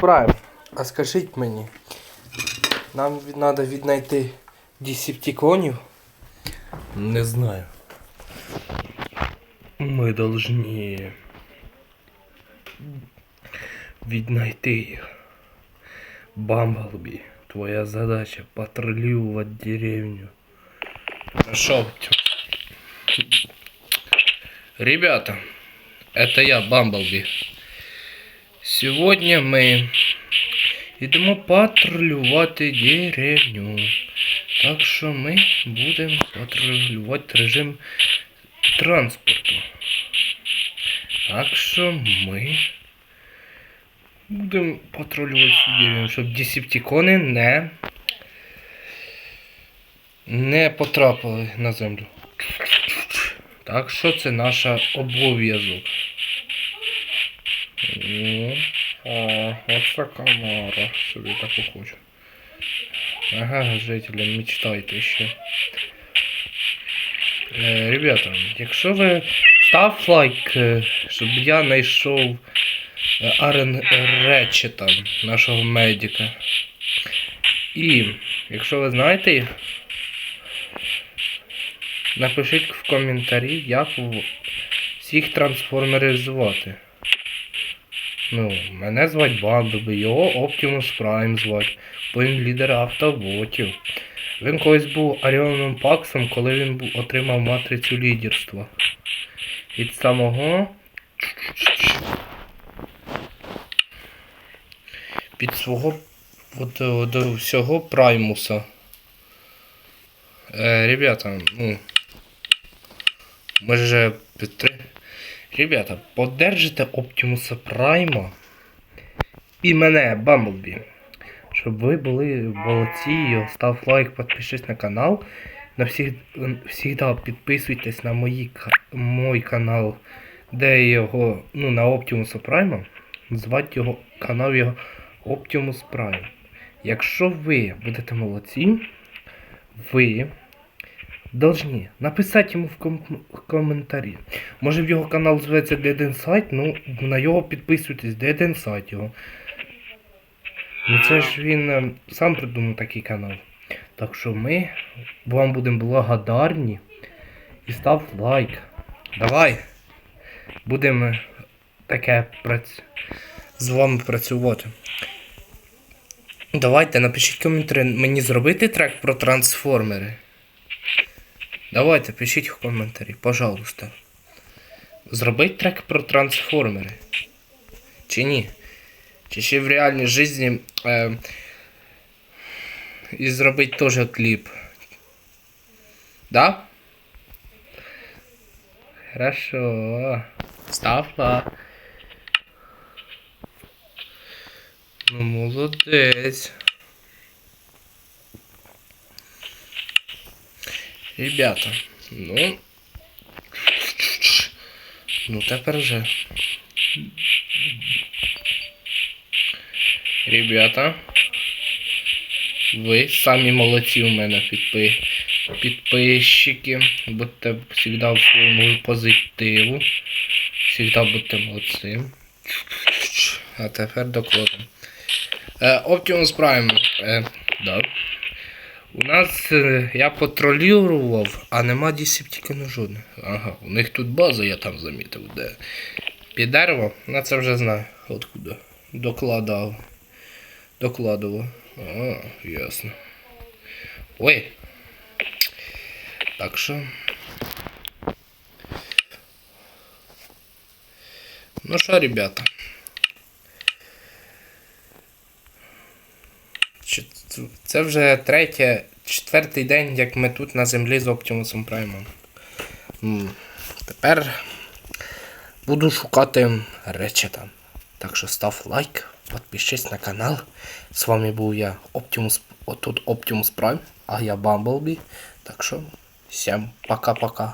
Прайм, а скажіть мені, нам треба віднайти десептиконів? Не знаю. Мы должны віднайти їх. Бамблби, твоя задача патрулювати деревню. Хорошо. Ребята, это я, Бамблби. Сьогодні ми йдемо патрулювати деревню. Так що ми будемо патрулювати режим транспорту. Так що ми будемо патрулювати деревню, щоб десептикони не, не потрапили на землю. Так що це наша обов'язок. О, а, от така собі таку хочу. Ага, жителі, мечтайте ще. Е, ребята, якщо ви став лайк, е, щоб я знайшов е, Арен Речета, нашого медика. І якщо ви знаєте напишіть в коментарі, як всіх трансформеризувати. Ну, мене звать Бамбіби, його Optimus Prime звать, він лідер автоботів. Він колись був Аріоном Паксом, коли він отримав матрицю лідерства. Від самого. Під свого от, е, до всього Праймуса. Е, ребята, ну. Ми ж підтри... Ребята, поддержите Оптимуса Прайма і мене, Бамблбі. Щоб ви були молодці, став лайк, підпишись на канал. На всіх, всігда підписуйтесь на мої, мой канал, де його, ну, на Optimus Prime. Звати його канал його Optimus Prime. Якщо ви будете молодці, ви должны написати йому в, ком- коментарі. Може в його канал зветься Dead Inside, ну на його підписуйтесь, Dead Inside його. Ну це ж він е, сам придумав такий канал. Так що ми вам будемо благодарні. І став лайк. Давай. Будемо таке прац... з вами працювати. Давайте напишіть коментарі, мені зробити трек про трансформери. Давайте, пишіть в коментарі, пожалуйста. Зробить трек про трансформери. Чи ні? Чи ще в реальній житті е, і зробить теж кліп. Да? Хорошо. Став Ну, молодець. Ребята, ну. Ну тепер вже. Ребята. Ви самі молодці у мене підпи... підписчики. Будьте завжди в своєму позитиву. Всегда будьте молодці. А тепер докладно. Е, Optimus Prime. Е, да. У нас е, я патрулював, а нема десептикану жодних. Ага, у них тут база, я там замітив, де. Під дерево, ну це вже знаю. Откуда. Докладав. Докладував. А, ясно. Ой. Так що. Ну що, ребята. Це вже третє, четвертий день, як ми тут на землі з Optimus Prime. Тепер буду шукати речета. Так що став лайк, підпишись на канал. З вами був я Optimus, отут Optimus Prime, а я Bumblebee. Так що всім пока-пока.